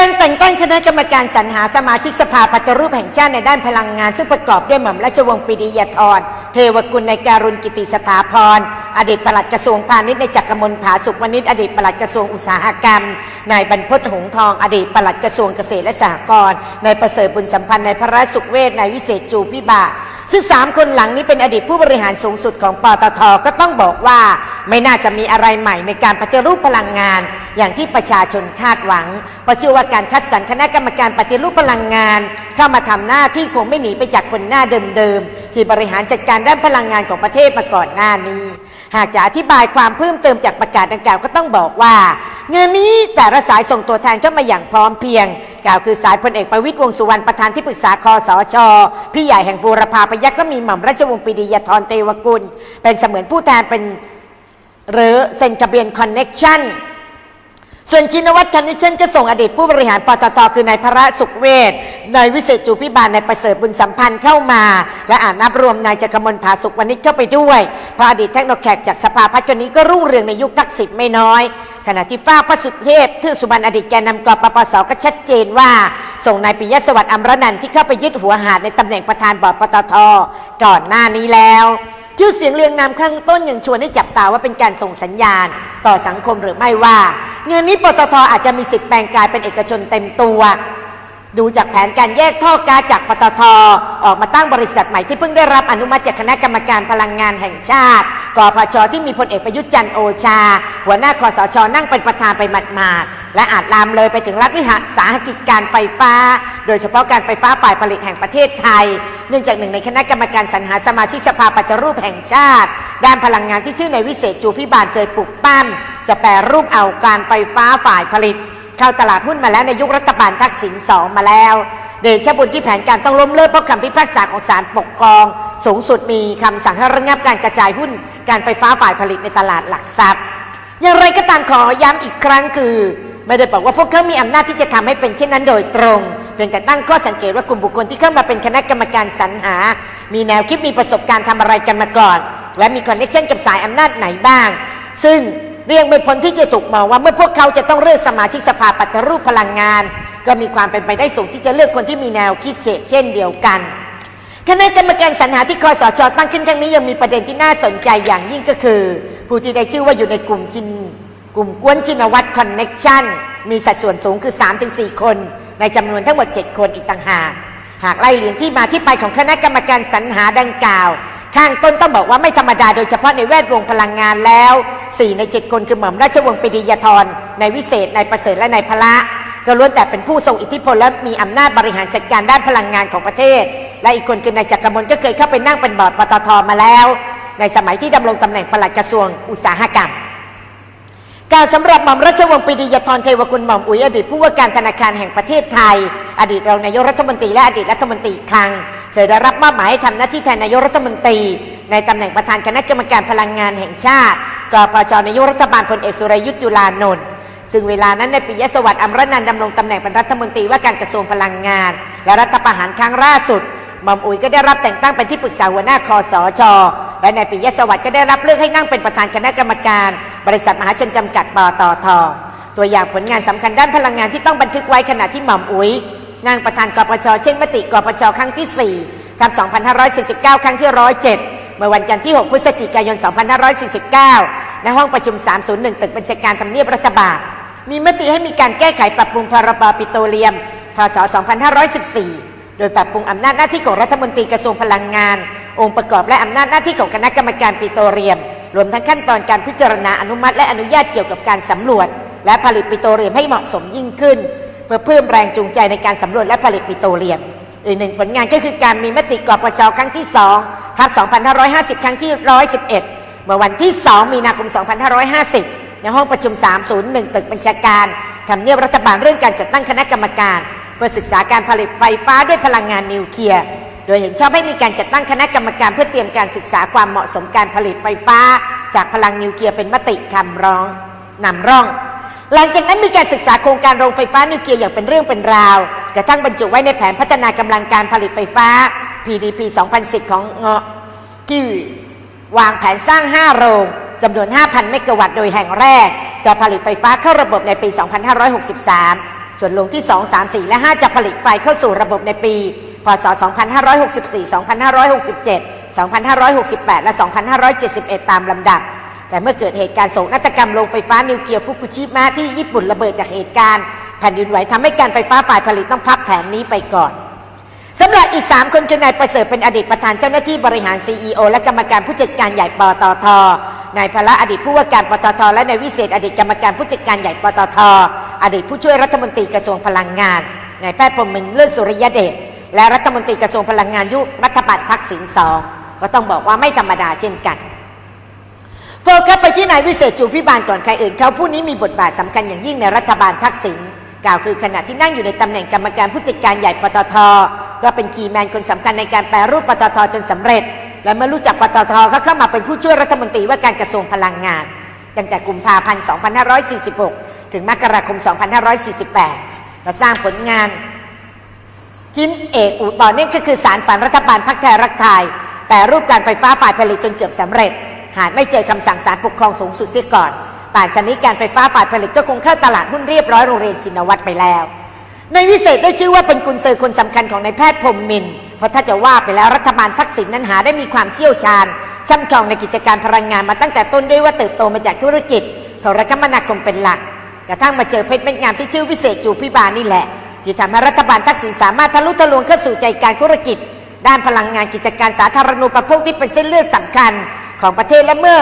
การแต่งตั้งคณะกรรมการสรรหาสมาชิกสภาปฏิรูปแห่งชาติในด้านพลังงาน ซึ่งประกอบด้วยหม่อมราชวงศ์ปรีดียธรเทวกุลในการุณกิติสถาพร อดีตปลัดกระทรวงพาณิชย์ในจักรมลผาสุขวณิชอดีตปลัดกระทรวงอุตสาหกรรม นายบรรพตหงส์ทอง อดีตปลัดกระทรวงเกษตรและสหกรณ์ นายประเสริฐบุญสัมพันธ์ นายพระราชสุขเวชนายวิเศษจูพิบาซึ่งสามคนหลังนี้เป็นอดีตผู้บริหารสูงสุดของปตทก็ต้องบอกว่า ไม่น่าจะมีอะไรใหม่ในการปฏิรูปพลังงาน อย่างที่ประชาชนคาดหวังเพราะเชื่อว่าการคัดสรรคณะกรรมการปฏิรูปพลังงาน เข้ามาทำหน้าที่คงไม่หนีไปจากคนหน้าเดิมๆที่บริหารจัดการด้านพลังงานของประเทศมาก่อนหน้านี้ หากจะอธิบายความเพิ่มเติมจากประกาศดังกล่าวก็ต้องบอกว่า เงินนี้แต่ละสายส่งตัวแทนเข้ามาอย่างพร้อมเพียง กล่าวคือสายพลเอกประวิตยวงสุวรรณประธานที่ปรึกษาคอสชพี่ใหญ่แห่งบูรพาพยัคฆ์ก็มีหม่อมราชวงศ์ปีดียธรเตวกุล เป็นเสมือนผู้แทนเป็นหรือเซ็นทะเบียนคอนเน็กชัน ส่วนชินวัตรคอนนคชันก็ส่งอดีตผู้บริหารปตทคือนายพระสุขเวชนายวิเศษจูพิบาลนายประเสริฐบุญสัมพันธ์เข้ามา และอ่านนับรวมนายจักรมลผาสุขวณิชเข้าไปด้วยเพราะอดีตเทคโนแขกจากสภาพัฒน์คนนี้ก็รุ่งเรืองในยุคทักษิณไม่น้อย ขณะที่ฝ้าพระสุเทพทื่อสุบรรณอดีตแกนนำกปปสก็ชัดเจนว่า ส่งนายปิยะสวัสดิ์อมรนันท์ที่เข้าไปยึดหัวหาดในตำแหน่งประธานบอร์ดปตทก่อนหน้านี้แล้ว ชื่อเสียงเรียงนามข้างต้นยังชวนให้จับตาว่าเป็นการส่งสัญญาณ ต่อสังคมหรือไม่ว่า เงินนี้ปตทอาจจะมีสิทธิ์แปลงกายเป็นเอกชนเต็มตัว ดูจากแผนการแยกท่อก๊าซจากปตท ออกมาตั้งบริษัทใหม่ที่เพิ่งได้รับอนุมัติจากคณะกรรมการพลังงานแห่งชาติ กพชที่มีพลเอกประยุทธ์จันทร์โอชา หัวหน้าคอสชนั่งเป็นประธานไปหมาดๆและอาจลามเลยไปถึงรัฐวิสาหกิจการไฟฟ้า โดยเฉพาะการไฟฟ้าฝ่ายผลิตแห่งประเทศไทย เนื่องจากหนึ่งในคณะกรรมการสรรหาสมาชิกสภาปฏิรูปแห่งชาติ ด้านพลังงานที่ชื่อในวิเศษจูพิบาลเคยปลุกปั้มจะแปรรูปเอาการไฟฟ้าฝ่ายผลิต เข้าตลาดหุ้นมาแล้วในยุครัฐบาลทักษิณสองมาแล้วเดชบุญที่แผนการต้องล้มเลิกเพราะคำพิพากษาของศาลปกครอง สูงสุดมีคำสั่งให้ระงับการกระจายหุ้น การไฟฟ้าฝ่ายผลิตในตลาดหลักทรัพย์ อย่างไรก็ตามขอย้ำอีกครั้งคือ ไม่ได้บอกว่าพวกเขามีอำนาจที่จะทำให้เป็นเช่นนั้นโดยตรงเพียงแต่ตั้งข้อสังเกตว่ากลุ่มบุคคลที่เข้ามาเป็นคณะกรรมการสรรหา มีแนวคิดมีประสบการณ์ทำอะไรกันมาก่อน และมีคอนเนคชั่นกับสายอำนาจไหนบ้าง ซึ่ง เรียงไม่พ้นที่จะถูกมองว่าเมื่อพวกเขาจะต้องเลือกสมาชิกสภาปฏิรูปพลังงาน ก็มีความเป็นไปได้สูงที่จะเลือกคนที่มีแนวคิดเช่นเดียวกันคณะกรรมการสรรหาที่คอสชตั้งขึ้นครั้งนี้ยังมีประเด็นที่น่าสนใจอย่างยิ่งก็คือ ผู้ที่ได้ชื่อว่าอยู่ในกลุ่มจิน กลุ่มกวนชินวัตรคอนเน็กชันมีสัดส่วนสูงคือ 3-4 คน ในจำนวนทั้งหมด 7 คนอีกต่างหาก หากไล่เลียงที่มาที่ไปของคณะกรรมการสรรหาดังกล่าว ข้างต้นต้องบอกว่าไม่ธรรมดาโดยเฉพาะในแวดวงพลังงานแล้ว 4 ใน 7 คนคือหม่อมราชวงศ์ปรีดียธรในวิเศษในประเสริฐและในพละก็ล้วนแต่เป็นผู้ทรงอิทธิพลและมีอำนาจบริหารจัดการด้านพลังงานของประเทศ และอีกคนคือนายจักรมลก็เคยเข้าไปนั่งเป็นบอร์ดปตทมาแล้ว ในสมัยที่ดำรงตำแหน่งปลัดกระทรวงอุตสาหกรรมการสำหรับหม่อมราชวงศ์ปรีดียธรเทวกุลหม่อมอุ๋ยอดีตผู้ว่าการธนาคารแห่งประเทศไทย อดีตรองนายกรัฐมนตรีและอดีตรัฐมนตรีคลัง เคยได้รับมอบหมายให้ทำหน้าที่แทนนายกรัฐมนตรี ในตำแหน่งประธานคณะกรรมการพลังงานแห่งชาติกพชนายกรัฐบาลพลเอกสุรยุทธ์จุลานนท์ซึ่งเวลานั้นในปิยสวัสดิ์อมรนันดำรงตำแหน่งเป็นรัฐมนตรีว่าการกระทรวงพลังงาน และรัฐประหารครั้งล่าสุดหม่อมอุ๋ยก็ได้รับแต่งตั้งเป็นที่ปรึกษาหัวหน้าคอสช และในายปิยสวัสดิ์ก็ได้รับเลือกให้นั่งเป็นประธานคณะกรรมการ บริษัทมหาชนจำกัดปตทตัวอย่างผลงานสำคัญด้านพลังงานที่ต้องบันทึกไว้ขณะที่หม่อมอุ๋ย นั่งประธานกปชเช่นมติกปชครั้งที่4ทับ2549 ครั้งที่ 107 เมื่อวันจันทร์ที่ 6 พฤศจิกายน 2549 ณ ห้องประชุม 301 ตึกบัญชาการทำเนียบรัฐบาล มีมติให้มีการแก้ไขปรับปรุงพรบปิโตรเลียม พศ 2514 โดยปรับปรุงอำนาจหน้าที่ของรัฐมนตรีกระทรวงพลังงาน องค์ประกอบและอำนาจหน้าที่ของคณะกรรมการปิโตรเลียม รวมทั้งขั้นตอนการพิจารณาอนุมัติและอนุญาตเกี่ยวกับการสำรวจ และผลิตปิโตรเลียมให้เหมาะสมยิ่งขึ้น เพื่อเพิ่มแรงจูงใจในการสำรวจและผลิตปิโตรเลียมอีกหนึ่งผลงานก็คือการมีมติกปชครั้งที่2ทับ2550 ครั้งที่ 111 เมื่อวันที่ 2 มีนาคม 2550 ในห้องประชุม 301 ตึกบัญชาการทำเนียบรัฐบาลเรื่องการจัดตั้งคณะกรรมการ เพื่อศึกษาการผลิตไฟฟ้าด้วยพลังงานนิวเคลียร์โดยเห็นชอบให้มีการจัดตั้งคณะกรรมการเพื่อเตรียมการศึกษาความเหมาะสมการผลิตไฟฟ้า จากพลังนิวเคลียร์เป็นมติคำร้องนำร่อง หลังจากนั้นมีการศึกษาโครงการโรงไฟฟ้านิวเคลียร์อย่างเป็นเรื่องเป็นราว กระทั่งบรรจุไว้ในแผนพัฒนากำลังการผลิตไฟฟ้า PDP 2010 ของเงาะที่วางแผนสร้าง 5 โรงจำนวน 5,000 เมกะวัตต์โดยแห่งแรก จะผลิตไฟฟ้าเข้าระบบในปี 2563 ส่วนโรงที่ 2 3 4 และ 5 จะผลิตไฟเข้าสู่ระบบในปี พศ 2564 2567 2568 และ 2571 ตามลำดับ แต่เมื่อเกิดเหตุการณ์โศกนาฏกรรมโรงไฟฟ้านิวเคลียร์ฟุกุชิมะที่ญี่ปุ่นระเบิดจากเหตุการณ์แผ่นดินไหวทำให้การไฟฟ้าฝ่ายผลิตต้องพักแผนนี้ไปก่อนสำหรับอีก 3 คนคือนายประเสริฐเป็นอดีตประธานเจ้าหน้าที่บริหาร CEO และกรรมการผู้จัดการใหญ่ปตทนายพละอดีตผู้ว่าการปตท และนายวิเศษ อดีตกรรมการผู้จัดการใหญ่ปตท อดีตผู้ช่วยรัฐมนตรีกระทรวงพลังงานนายแพทย์พรมินเลิศสุริยเดชและรัฐมนตรีกระทรวงพลังงานยุครัฐบาลทักษิณสองก็ต้องบอกว่าไม่ธรรมดาเช่นกัน โฟกัสไปที่นายวิเศษจูพิบาลก่อนใครอื่นเขาผู้นี้มีบทบาทสำคัญอย่างยิ่งในรัฐบาลทักษิณกล่าวคือขณะที่นั่งอยู่ในตำแหน่งกรรมการผู้จัดการใหญ่ปตท ก็เป็นคีย์แมนคนสำคัญในการแปรรูปปตทจนสำเร็จ และเมื่อรู้จักปตทเขาเข้ามาเป็นผู้ช่วยรัฐมนตรีว่าการกระทรวงพลังงาน ตั้งแต่กุมภาพันธ์ 2546 ถึงมกราคม 2548และสร้างผลงานชิ้นเอกอุต่อเนื่องก็คือสารฝันรัฐบาลพักไทยรักไทยแต่รูปการไฟฟ้าฝ่ายผลิตจนเกือบสำเร็จ หากไม่เจอคำสั่งศาลปกครองสูงสุดเสียก่อน ป่านชนิดการไฟฟ้าฝ่ายผลิตก็คงเข้าตลาดหุ้นเรียบร้อยโรงเรียนชินวัตรไปแล้ว ในวิเศษได้ชื่อว่าเป็นกุญเซือคนสำคัญของนายแพทย์พรมมิน เพราะถ้าจะว่าไปแล้วรัฐบาลทักษิณนั้นหาได้มีความเชี่ยวชาญช่ำชองในกิจการพลังงานมาตั้งแต่ต้นด้วยว่าเติบโตมาจากธุรกิจโทรคมนาคมเป็นหลักกระทั่งมาเจอเพชรเม็ดงามที่ชื่อวิเศษจูพิบาลนี่แหละที่ทำให้รัฐบาลทักษิณสามารถทะลุทะลวงเข้าสู่ใจการธุรกิจ ด้านพลังงานกิจการสาธารณูปโภคที่เป็นเส้นเลือดสำคัญ ของประเทศและเมื่อ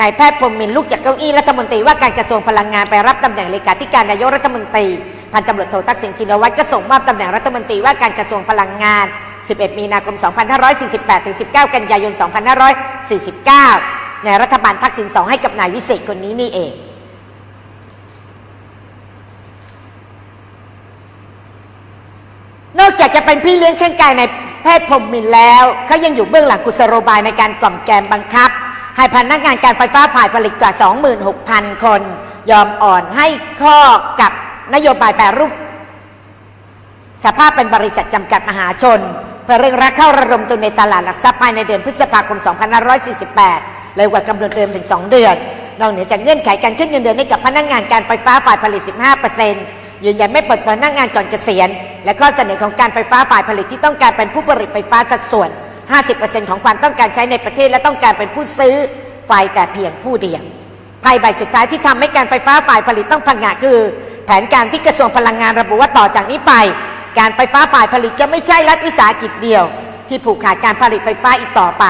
นายแพทย์พรมมินลุกจากเก้าอี้รัฐมนตรีว่าการกระทรวงพลังงานไปรับตำแหน่งเลขาธิการนายกรัฐมนตรีพันตำรวจโททักษิณชินวัตรก็ส่งมอบตำแหน่งรัฐมนตรีว่าการกระทรวงพลังงาน 11 มีนาคม 2548 ถึง 19 กันยายน 2549 ในรัฐบาลทักษิณ2ให้กับนายวิเศษคนนี้นี่เอง นอกจากจะเป็นพี่เลี้ยงข้างกายใน แพทย์พรมมินแล้วเขายังอยู่เบื้องหลังกุศโลบายในการกล่อมแกมบังคับ ให้พนักงานการไฟฟ้าฝ่ายผลิตกว่า 26,000 คน ยอมอ่อนให้ข้อกับนโยบายแปรรูป สภาพเป็นบริษัทจำกัดมหาชน เพื่อเร่งรัดเข้าระดมทุนในตลาดหลักทรัพย์ภายในเดือนพฤษภาคม 2548เลยกว่ากำหนดเดิมถึง 2 เดือนนอกเหนือจากเงื่อนไขการขึ้นเงินเดือนให้กับพนักงานการไฟฟ้าฝ่ายผลิต 15% ยืนยันไม่เปิดพนักงานก่อนเกษียณ และข้อเสนอของการไฟฟ้าฝ่ายผลิตที่ต้องการเป็นผู้ผลิตไฟฟ้าสัดส่วน 50%ของความต้องการใช้ในประเทศและต้องการเป็นผู้ซื้อไฟแต่เพียงผู้เดียวภัยใบสุดท้ายที่ทำให้การไฟฟ้าฝ่ายผลิตต้องพังงะคือ แผนการที่กระทรวงพลังงานระบุว่าต่อจากนี้ไป การไฟฟ้าฝ่ายผลิตจะไม่ใช่รัฐวิสาหกิจเดียว ที่ผูกขาดการผลิตไฟฟ้าอีกต่อไป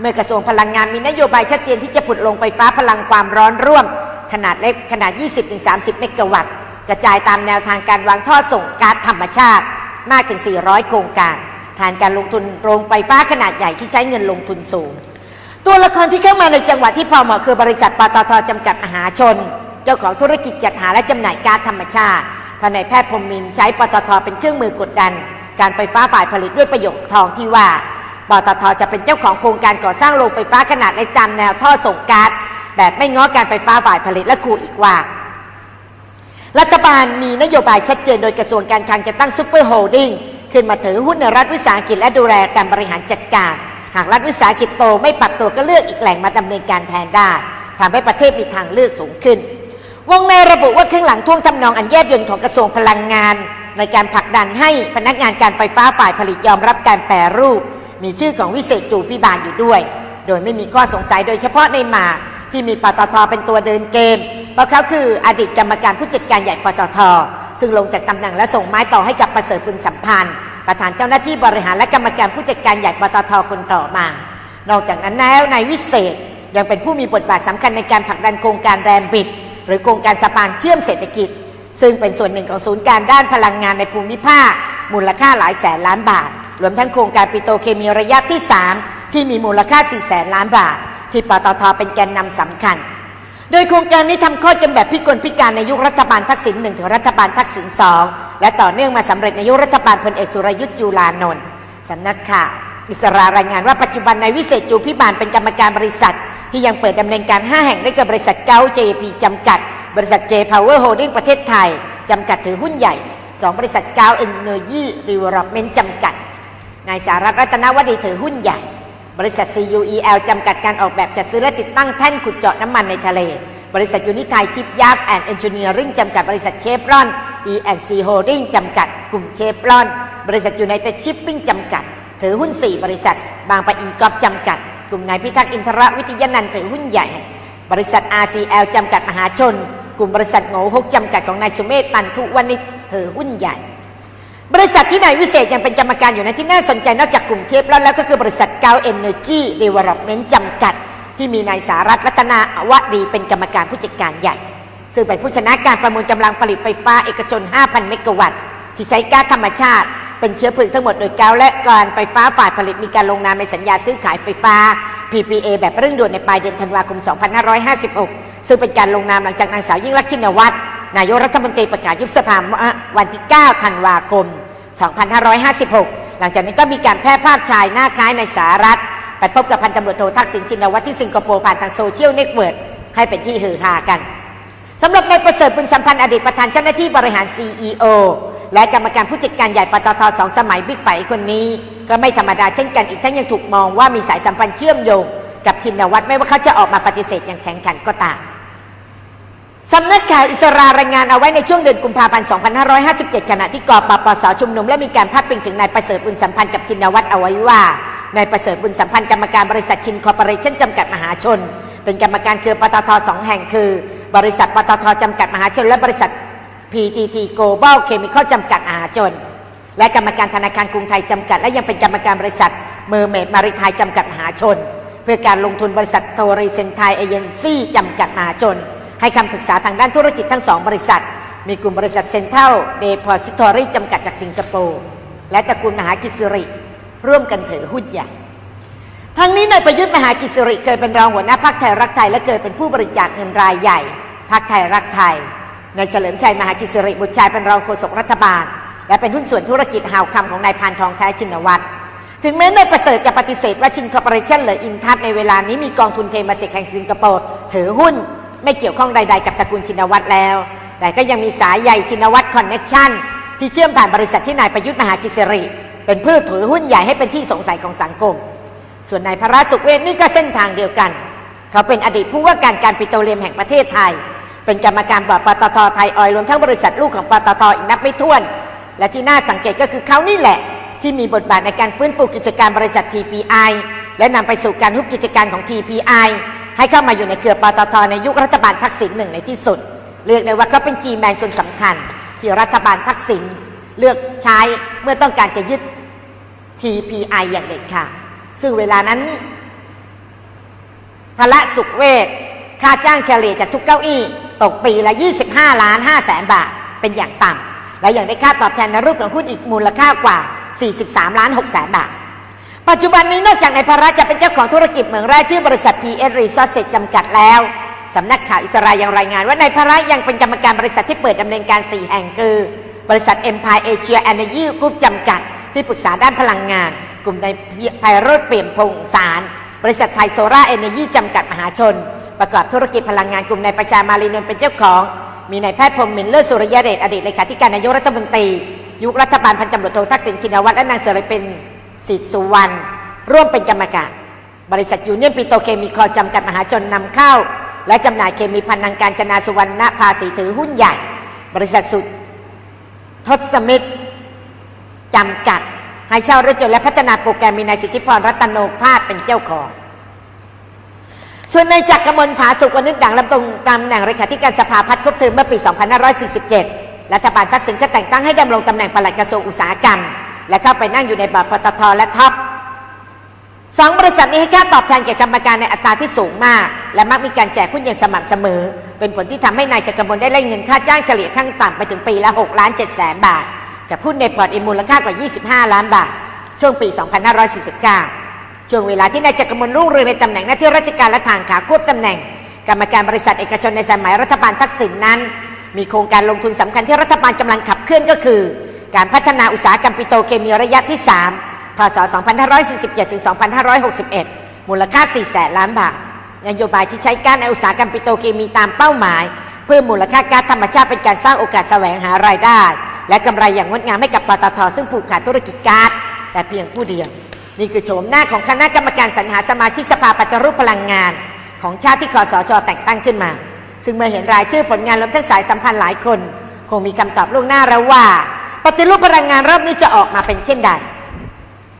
เมื่อกระทรวงพลังงานมีนโยบายชัดเจนที่จะผุดลงไฟฟ้าพลังความร้อนร่วม ขนาดเล็กขนาด 20-30 เมกะวัตต์ กระจายตามแนวทางการวางท่อส่งก๊าซธรรมชาติมากถึง 400 โครงการฐานการลงทุนโรงไฟฟ้าขนาดใหญ่ที่ใช้เงินลงทุนสูง ตัวละครที่เข้ามาในจังหวะที่พอเหมาะคือบริษัทปตทจำกัดมหาชน เจ้าของธุรกิจจัดหาและจำหน่ายก๊าซธรรมชาติภายในแพทย์พรมมินใช้ปตทเป็นเครื่องมือกดดัน การไฟฟ้าฝ่ายผลิตด้วยประโยคทองที่ว่าปตทจะเป็นเจ้าของโครงการก่อสร้างโรงไฟฟ้าขนาดเล็กตามแนวท่อส่งก๊าซแบบไม่ง้อการไฟฟ้าฝ่ายผลิตและขู่อีกว่า รัฐบาลมีนโยบายชัดเจนโดยกระทรวงการคลังจะตั้งซูเปอร์โฮลดิ้งขึ้นมาถือหุ้นในรัฐวิสาหกิจและดูแลการบริหารจัดการ หากรัฐวิสาหกิจโตไม่ปรับตัวก็เลือกอีกแหล่งมาดำเนินการแทนได้ทำให้ประเทศมีทางเลือกสูงขึ้น วงในระบุว่าเครื่องหลังท่วงทำนองอันแยบยลของกระทรวงพลังงาน ในการผลักดันให้พนักงานการไฟฟ้าฝ่ายผลิตยอมรับการแปรรูป มีชื่อของวิเศษจูพิบาลอยู่ด้วย โดยไม่มีข้อสงสัยโดยเฉพาะในหมากที่มีปตทเป็นตัวเดินเกม เพราะเขาคืออดีตกรรมการผู้จัดการใหญ่ปตท ซึ่งลงจากตำแหน่งและส่งไม้ต่อให้กับประเสริฐบุญสัมพันธ์ ประธานเจ้าหน้าที่บริหารและกรรมการผู้จัดการใหญ่ปตทคนต่อมา นอกจากนั้นแล้วนายวิเศษยังเป็นผู้มีบทบาทสำคัญในการผลักดันโครงการแรมบิด หรือโครงการสะพานเชื่อมเศรษฐกิจ ซึ่งเป็นส่วนหนึ่งของศูนย์การด้านพลังงานในภูมิภาค มูลค่าหลายแสนล้านบาท รวมทั้งโครงการปิโตเคมีระยะที่ 3 ที่มีมูลค่า4แสนล้านบาท ที่ปตทเป็นแกนนำสำคัญ โดยโครงการนี้ทำคลอดกันแบบพิกลพิการในยุครัฐบาลทักษิณหนึ่งถึงรัฐบาลทักษิณสองและต่อเนื่องมาสำเร็จในยุครัฐบาลพลเอกสุรยุทธ์จุลานนท์สำนักข่าวอิสรารายงานว่าปัจจุบันนายวิเศษจูพิบาลเป็นกรรมการบริษัท ที่ยังเปิดดำเนินการ 5 แห่งได้แกับริษัทเก้า JP จำกัด บริษัท J Power Holding ประเทศไทยจำกัดถือหุ้นใหญ่ 2 บริษัทเก้า Energy Development จำกัดนายสารัตน์รัตนวดีถือหุ้นใหญ่ บริษัท CUEL จำกัดการออกแบบจัดซื้อและติดตั้งแท่นขุดเจาะน้ำมันในทะเล บริษัทยูนิทายชิปยาร์ดแอนด์เอนจิเนียริ่งจำกัดบริษัทเชฟรอน E&C Holding จำกัด กลุ่มเชฟรอน บริษัทยูไนเต็ดชิปปิ้งจำกัด ถือหุ้น 4 บริษัท บางปะอินกอฟจำกัด กลุ่มนายพิทักษ์อินทรวิทยานันท์ถือหุ้นใหญ่ บริษัท RCL จำกัดมหาชน กลุ่มบริษัทโง่ฮกจำกัดของนายสุเมธตันทุวณิชถือหุ้นใหญ่ บริษัทที่นายวิเศษยังเป็นกรรมการอยู่ในที่น่าสนใจนอกจากกลุ่มเชฟรอนแล้วก็คือบริษัทเกาเอเนอร์จีเดเวล็อปเมนต์จำกัด ที่มีนายสารัตน์รัตนาวดีเป็นกรรมการผู้จัดการใหญ่ ซึ่งเป็นผู้ชนะการประมูลกำลังผลิตไฟฟ้าเอกชน 5,000 เมกะวัตต์ ที่ใช้ก๊าซธรรมชาติ เป็นเชื้อเพลิงทั้งหมดโดยเกาและการไฟฟ้าฝ่ายผลิตมีการลงนามในสัญญาซื้อขายไฟฟ้า PPA แบบเร่งด่วนในปลายเดือนธันวาคม 2556 ซึ่งเป็นการลงนามหลังจากนางสาวยิ่งรักชินวัตร นายกรัฐมนตรีประกาศยุบสภาวันที่ 9 ธันวาคม 2556 หลังจากนี้ก็มีการแพร่ภาพชายหน้าคล้ายในสหรัฐ ไปพบกับพันตำรวจโททักษิณชินวัตรที่สิงคโปร์ผ่านทางโซเชียลเน็ตเวิร์กให้เป็นที่ฮือฮากันสำหรับนายประเสริฐบุญสัมพันธ์อดีตประธานเจ้าหน้าที่บริหาร CEO และกรรมการผู้จัดการใหญ่ปตทสองสมัยบิ๊กไฝคนนี้ ก็ไม่ธรรมดาเช่นกันอีกทั้งยังถูกมองว่ามีสายสัมพันธ์เชื่อมโยงกับชินวัตรไม่ว่าเขาจะออกมาปฏิเสธอย่างแข็งขันก็ตาม สำนักข่าวอิสรารายงานเอาไว้ในช่วงเดือนกุมภาพันธ์ 2557 ขณะที่กปปสชุมนุม และมีการพาดพิงถึงนายประเสริฐบุญสัมพันธ์กับชินวัตรเอาไว้ว่านายประเสริฐบุญสัมพันธ์กรรมการบริษัทชินคอร์ปอเรชั่นจำกัดมหาชน เป็นกรรมการเครือปตทสองแห่งคือ บริษัทปตทจำกัดมหาชน และบริษัท PTT Global Chemical จำกัดมหาชน และกรรมการธนาคารกรุงไทยจำกัด และยังเป็นกรรมการบริษัทเมอร์เมดมาริไทยจำกัดมหาชน เพื่อการลงทุนบริษัทโทรีเซนไทยเอเจนซี่จำกัดมหาชน ให้คำปรึกษาทางด้านธุรกิจทั้งสองบริษัท มีกลุ่มบริษัทเซ็นเทลเดโพซิทอรี่จำกัดจากสิงคโปร์ และตระกูลมหากิจสิริ ร่วมกันถือหุ้นใหญ่ทั้งนี้นายประยุทธ์มหากิจสิริเคยเป็นรองหัวหน้าพรรคไทยรักไทย และเคยเป็นผู้บริจาคเงินรายใหญ่พรรคไทยรักไทยนายเฉลิมชัยมหากิจสิริบุตรชายเป็นรองโฆษกรัฐบาล และเป็นหุ้นส่วนธุรกิจหาวคำของนายพานทองแท้ชินวัตรถึงแม้นายประเสริฐจะปฏิเสธว่าชินคอร์ปอเรชั่นหรืออินทัศในเวลานี้มีกองทุนเทมาเซกแห่งสิงคโปร์ถือหุ้น ไม่เกี่ยวข้องใด ๆ กับตระกูลชินวัตรแล้ว แต่ก็ยังมีสายใหญ่ชินวัตรคอนเน็ชันที่เชื่อมผ่านบริษัทที่นายประยุทธ์มหากิสริ เป็นผู้ถือหุ้นใหญ่ให้เป็นที่สงสัยของสังคม ส่วนนายพระสุขเวทนี่ก็เส้นทางเดียวกัน เขาเป็นอดีตผู้ว่าการการปิโตรเลียมแห่งประเทศไทย เป็นกรรมการบอร์ดปตทไทยออยล์รวมทั้งบริษัทลูกของปตทอีกนับไม่ถ้วน และที่น่าสังเกตก็คือเขานี่แหละ ที่มีบทบาทในการฟื้นฟูกิจการบริษัท TPI และนำไปสู่การฮุบกิจการของ TPI ให้เข้ามาอยู่ในเครือปตทในยุครัฐบาลทักษิณหนึ่งในที่สุด เรียกได้ว่าเขาเป็นคีแมนคนสำคัญ ที่รัฐบาลทักษิณเลือกใช้เมื่อต้องการจะยึด TPI อย่างเด็ดขาดซึ่งเวลานั้นพละสุขเวชค่าจ้างเฉลี่ยจากทุกเก้าอี้ ตกปีละ 25 ล้าน5แสนบาท เป็นอย่างต่ำและยังได้ค่าตอบแทนในรูปของหุ้นอีกมูลค่ากว่า 43 ล้าน6แสนบาท ปัจจุบันนี้นอกจากนายพระจะเป็นเจ้าของธุรกิจเหมืองแร่ชื่อบริษัท PS Resources จำกัดแล้วสำนักข่าวอิสรายังรายงานว่านายพระยังเป็นกรรมการบริษัทที่เปิดดำเนินการ 4 แห่งคือ บริษัท Empire Asia Energy Group จำกัด ที่ปรึกษาด้านพลังงาน กลุ่มนายไพโรธเปลี่ยมพงษ์สาร บริษัทไทยโซล่าเอเนจีจำกัดมหาชน ประกอบธุรกิจพลังงานกลุ่มนายประชามาลีนนเป็นเจ้าของ มีนายแพทย์พรหมมินเลิศสุริยเดชอดีตเลขาธิการนายกรัฐมนตรี ยุครัฐบาลพันตำรวจโททักษิณชินวัตรและนางเสรีเป็น สิทธิสุวรรณร่วมเป็นกรรมการ บริษัทยูเนียนปิโตเคมีคอจำกัดมหาชนนำเข้า และจำหน่ายเคมีพันนังการจนาสุวรรณภาษีถือหุ้นใหญ่ บริษัทสุดทศมิตรจำกัดให้เช่ารถยนต์และพัฒนาโปรแกรมมีนายสิทธิพรรัตนโนภาสเป็นเจ้าของ ส่วนในจักรมลผาสุกวนึกดังลำตรงตำแหน่งเลขาธิการสภาพัฒน์ครบเทอมเมื่อปี 2547 รัฐบาลทักษิณก็แต่งตั้งให้ดำรงตำแหน่งปลัดกระทรวงอุตสาหกรรม และเข้าไปนั่งอยู่ในบอร์ดปตทและท็อปสองบริษัทนี้ให้ค่าตอบแทนแก่กรรมการในอัตราที่สูงมาก และมักมีการแจกหุ้นอย่างสม่ำเสมอ เป็นผลที่ทำให้นายจักรมลได้ไล่เงินค่าจ้างเฉลี่ยขั้นต่ำไปถึงปีละ6ล้าน7แสนบาทกับหุ้นในพอร์ตอีมูลค่ากว่า 25 ล้านบาท ช่วงปี 2549 ช่วงเวลาที่นายจักรมลรุ่งเรืองในตำแหน่งหน้าที่ราชการและทางขาควบตำแหน่ง กรรมการบริษัทเอกชนในสมัยรัฐบาลทักษิณนนั้น มีโครงการลงทุนสำคัญที่รัฐบาลกำลังขับเคลื่อนก็คือ การพัฒนาอุตสาหกรรมปิโตรเคมีระยะที่ 3 พศ 2547 ถึง 2561 มูลค่า 4 แสนล้านบาท นโยบายที่ใช้การในอุตสาหกรรมปิโตรเคมีตามเป้าหมาย เพิ่มมูลค่าก๊าซธรรมชาติเป็นการสร้างโอกาสแสวงหารายได้ และกำไรอย่างงดงามให้กับปตทซึ่งผูกขาดธุรกิจก๊าซแต่เพียงผู้เดียว นี่คือโฉมหน้าของคณะกรรมการสรรหาสมาชิกสภาปฏิรูปพลังงาน ของชาติที่คอสชแต่งตั้งขึ้นมา ซึ่งเมื่อเห็นรายชื่อผลงานรวมทั้งสายสัมพันธ์หลายคน คงมีคำตอบล่วงหน้าแล้วว่า ปฏิรูปพลังงานรอบนี้จะออกมาเป็นเช่นใด